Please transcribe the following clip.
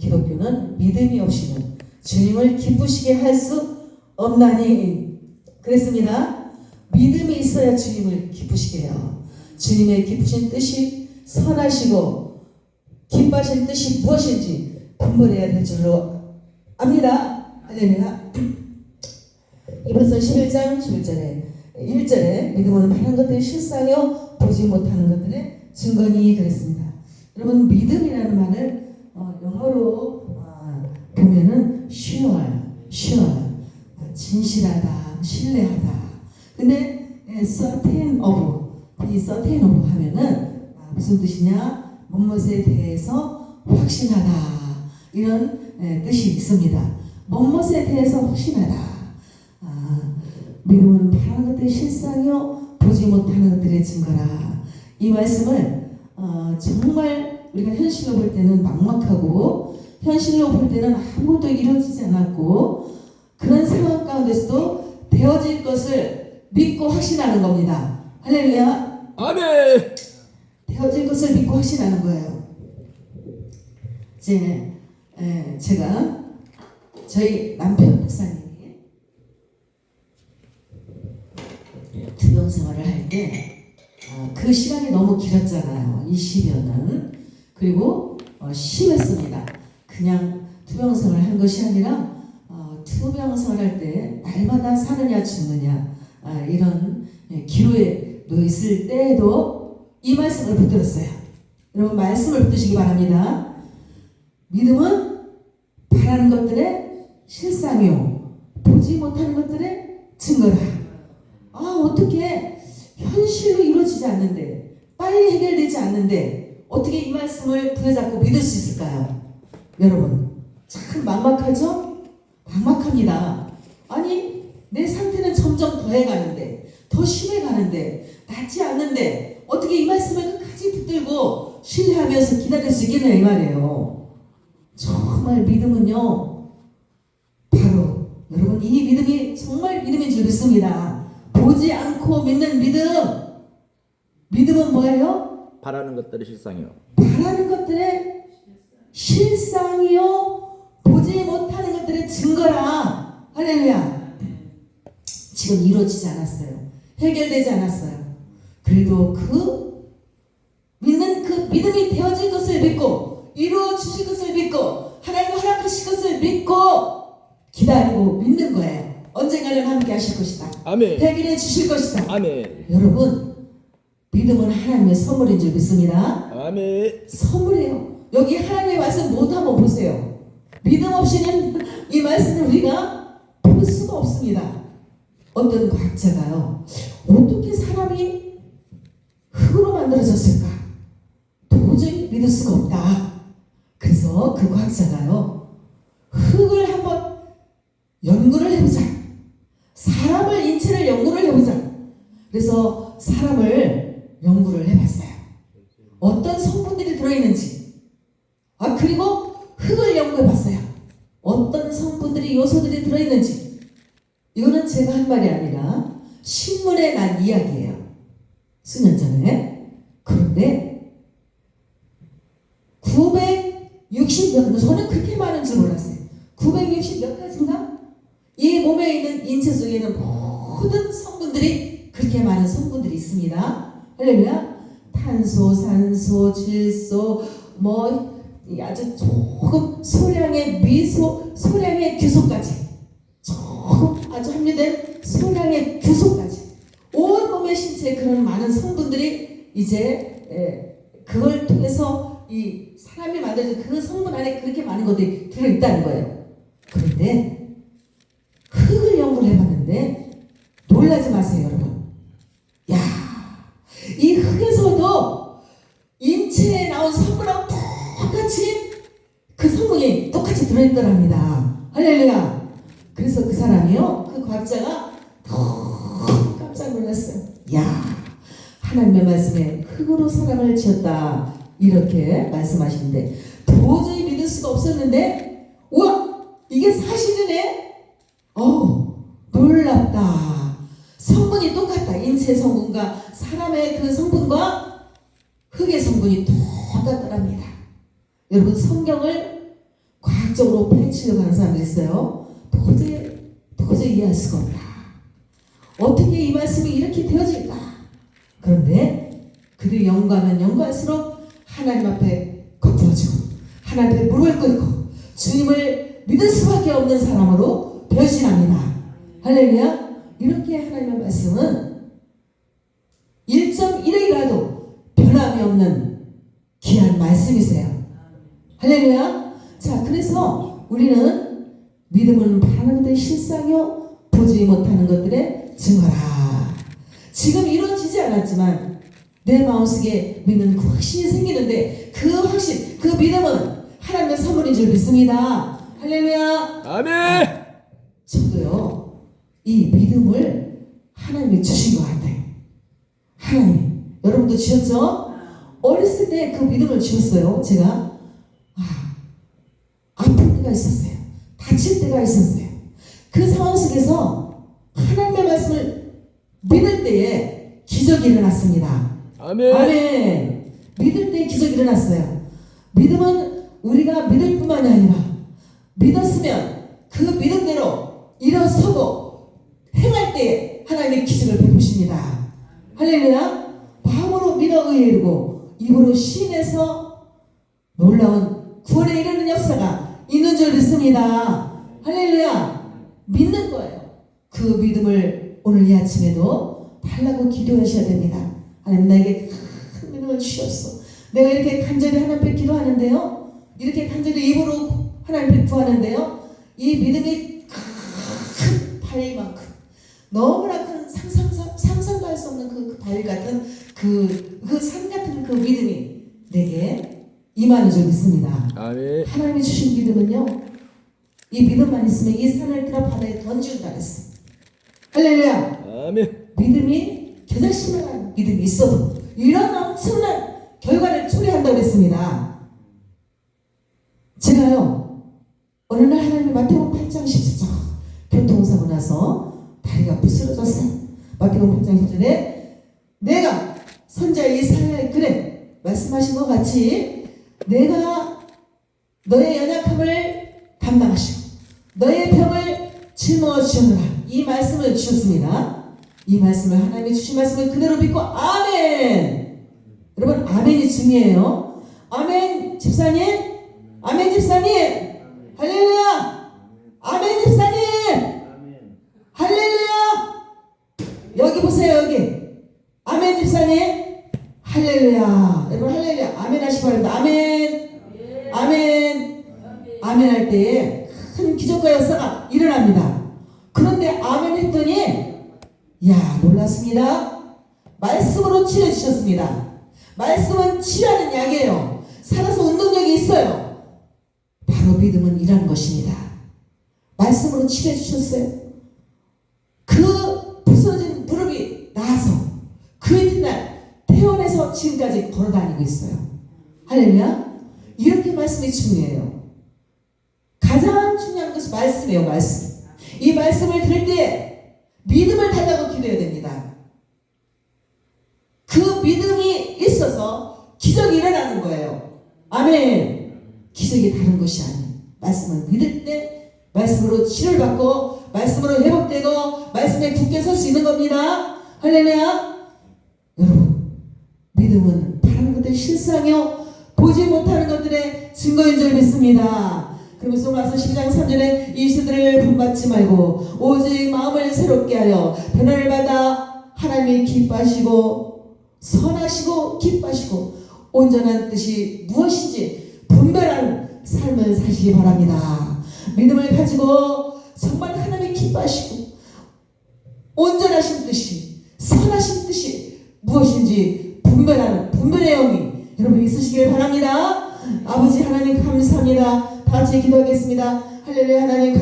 기독교는 믿음이 없이는 주님을 기쁘시게 할 수 없나니 그랬습니다. 믿음이 있어야 주님을 기쁘시게 해요. 주님의 기쁘신 뜻이 선하시고 기뻐하신 뜻이 무엇인지 분별해야 될 줄로 압니다. 할렐루야. 이번서 11장 11절에 1절에 믿음은 바른 것들이 실상이요 보지 못하는 것들의 증거니 그랬습니다. 여러분 믿음이라는 말을 어, 영어로 어, 보면은 sure, sure, 어, 진실하다, 신뢰하다. 근데 예, certain of, 이 certain of 하면은 아, 무슨 뜻이냐? 무엇에 대해서 확신하다 이런 예, 뜻이 있습니다. 무엇에 대해서 확신하다. 아, 믿음은 바라는 것들의 실상이요 보지 못하는 것들의 증거라. 이 말씀을 어, 정말 우리가 현실로 볼 때는 막막하고 현실로 볼 때는 아무것도 이루어지지 않았고 그런 상황 가운데서도 되어질 것을 믿고 확신하는 겁니다. 할렐루야. 아멘. 되어질 것을 믿고 확신하는 거예요. 이제 에, 제가 저희 남편 목사님이 투병 생활을 할 때그 시간이 너무 길었잖아요. 20여 년. 그리고 어, 심했습니다. 그냥 투병 생활을 한 것이 아니라 어, 투병 생활할 때 날마다 사느냐 죽느냐 아, 이런 예, 기로에 놓였을 때에도 이 말씀을 붙들었어요. 여러분 말씀을 붙드시기 바랍니다. 믿음은 바라는 것들의 실상이요 보지 못하는 것들의 증거라. 아 어떻게 현실로 이루어지지 않는데 빨리 해결되지 않는데 어떻게 이 말씀을 부여잡고 믿을 수 있을까요? 여러분 참 막막하죠? 막막합니다. 아니 내 상태는 점점 더해가는데 더 심해가는데 낫지 않는데 어떻게 이 말씀을 끝까지 붙들고 신뢰하면서 기다릴 수 있겠냐 이 말이에요. 정말 믿음은요 바로 여러분 이 믿음이 정말 믿음인 줄 믿습니다. 보지 않고 믿는 믿음 믿음은 뭐예요? 바라는 것들이 실상이요. 바라는 것들의 실상이요? 보지 못하는 것들의 증거라. 할렐루야. 지금 이루어지지 않았어요. 해결되지 않았어요. 그래도 그 믿는 그 믿음이 되어질 것을 믿고 이루어 주실 것을 믿고 하나님 허락하실 것을 믿고 기다리고 믿는 거예요. 언젠가는 함께 하실 것이다. 아멘. 해결해 주실 것이다. 아멘. 여러분 믿음은 하나님의 선물인 줄 믿습니다 아멘. 선물이에요. 여기 하나님의 말씀 모두 한번 보세요. 믿음 없이는 이 말씀을 우리가 볼 수가 없습니다. 어떤 과학자가요. 어떻게 사람이 흙으로 만들어졌을까? 도저히 믿을 수가 없다. 그래서 그 과학자가요. 흙을 한번 연구를 해보자. 사람을 인체를 연구를 해보자. 그래서 사람을 연구를 해봤어요. 어떤 성분들이 들어있는지. 아, 그리고 흙을 연구해봤어요. 어떤 성분들이, 요소들이 들어있는지. 이거는 제가 한 말이 아니라 신문에 난 이야기예요. 수년 전에. 그런데 960몇, 저는 그렇게 많은 줄 몰랐어요. 960몇 가지인가? 이 몸에 있는 인체 속에는 모든 성분들이 그렇게 많은 성분들이 있습니다. 할렐루야. 탄소, 산소, 질소, 뭐 아주 조금 소량의 미소, 소량의 규소까지 조금 아주 함유된 소량의 규소까지 온 몸의 신체에 그런 많은 성분들이 이제 에, 그걸 통해서 이 사람이 만들어진 그 성분 안에 그렇게 많은 것들이 들어있다는 거예요. 그런데 흙을 연구를 해봤는데 놀라지 마세요, 여러분. 야, 이 흙에서도 인체에 나온 성분하고 똑같이 그 성분이 똑같이 들어있더랍니다. 할렐루야. 그래서 그 사람이요, 그 과학자가 더 깜짝 놀랐어요. 야, 하나님의 말씀에 흙으로 사람을 지었다. 이렇게 말씀하시는데 도저히 믿을 수가 없었는데, 우와, 이게 사실이네? 어우, 놀랍다. 성분이 똑같다. 인체 성분과 사람의 그 성분과 흙의 성분이 똑같더랍니다. 여러분 성경을 과학적으로 파헤치려고 하는 사람들이 있어요. 도저히 도저히 이해할 수가 없다. 어떻게 이 말씀이 이렇게 되어질까? 그런데 그들이 연구하면 연구할수록 하나님 앞에 거꾸러지고 하나님 앞에 무릎을 꿇고 주님을 믿을 수밖에 없는 사람으로 변신합니다. 할렐루야. 이렇게 하나님의 말씀은 1.1이라도 변함이 없는 귀한 말씀이세요. 할렐루야. 자, 그래서 우리는 믿음은 바라는 것의 실상이요 보지 못하는 것들의 증거라. 지금 이루어지지 않았지만 내 마음속에 믿는 그 확신이 생기는데 그 확신, 그 믿음은 하나님의 선물인 줄 믿습니다. 할렐루야. 아멘. 저도요, 이 믿음을 하나님이 주신 것 같아요. 하나님. 여러분도 주셨죠? 어렸을 때 그 믿음을 주셨어요. 제가, 때가 있었어요. 다칠 때가 있었어요. 그 상황 속에서 하나님의 말씀을 믿을 때에 기적이 일어났습니다. 아멘. 아멘. 믿을 때 기적이 일어났어요. 믿음은 우리가 믿을 뿐만이 아니라 믿었으면 그 믿음대로 일어서고 행할 때 하나님의 기적을 베푸십니다. 할렐루야. 마음으로 믿어 의에 이르고 입으로 신에서 놀라운 구원에 이르는 역사가 있는 줄 믿습니다. 할렐루야. 믿는 거예요. 그 믿음을 오늘 이 아침에도 달라고 기도하셔야 됩니다. 하나님 나에게 큰 믿음을 주셨어. 내가 이렇게 간절히 하나님 앞에 기도하는데요. 이렇게 간절히 입으로 하나님 앞에 구하는데요. 이 믿음이 큰 바위만큼 너무나 큰 상상, 상상도 할 수 없는 그 바위 같은 그, 그 산 같은 그 믿음이 내게 임하는 줄 믿습니다. 아멘. 하나님이 주신 믿음은요. 이 믿음만 있으면 이 산을 들어 바다에 던지운다 그랬어. 할렐루야. 아멘. 믿음이 겨자씨만한 믿음이 있어도 이런 엄청난 결과를 초래한다고 했습니다. 제가요 어느 날 하나님이 마태복음 8장 14절 교통사고 나서 다리가 부스러졌어요. 마태복음 8장 10절에 내가 선자의 이사야의 글에 말씀하신 것 같이 내가 너의 연약함을 담당하시고 너의 병을 짊어 주셨노라 이 말씀을 주셨습니다. 이 말씀을 하나님이 주신 말씀을 그대로 믿고 아멘. 여러분 아멘이 중요해요. 아멘 집사님, 아멘 집사님, 할렐루야. 아멘 집사님, 할렐루야. 여기 보세요 여기. 아멘 집사님, 할렐루야. 여러분 할렐루야. 아멘 하시기 바랍니다. 아멘, 아멘, 아멘 할 때에 큰 기적과 역사가 일어납니다. 그런데 아멘 했더니 야 놀랐습니다. 말씀으로 치료해 주셨습니다. 말씀은 치료하는 약이에요. 살아서 운동력이 있어요. 바로 믿음은 일하는 것입니다. 말씀으로 치료해 주셨어요. 그 부서진 무릎이 나아서 그 이튿날 퇴원해서 지금까지 걸어다니고 있어요. 할렐루야. 이렇게 말씀이 중요해요. 말씀이에요. 말씀. 이 말씀을 들을 때 믿음을 달라고 기도해야 됩니다. 그 믿음이 있어서 기적이 일어나는 거예요. 아멘. 기적이 다른 것이 아니에요. 말씀을 믿을 때 말씀으로 치료를 받고 말씀으로 회복되고 말씀에 굳게 설 수 있는 겁니다. 할렐루야. 여러분 믿음은 바라는 것들 실상이요 보지 못하는 것들의 증거인 줄 믿습니다. 그러면서 와서 12장 3절에 이 시들을 본받지 말고 오직 마음을 새롭게 하여 변화를 받아 하나님이 기뻐하시고 선하시고 기뻐하시고 온전한 뜻이 무엇인지 분별하는 삶을 사시기 바랍니다. 믿음을 가지고 정말 하나님이 기뻐하시고 온전하신 뜻이 선하신 뜻이 무엇인지 분별하는 분별의 영이 여러분 있으시길 바랍니다. 아버지 하나님 감사합니다. 다 같이 기도하겠습니다. 할렐루야 하나님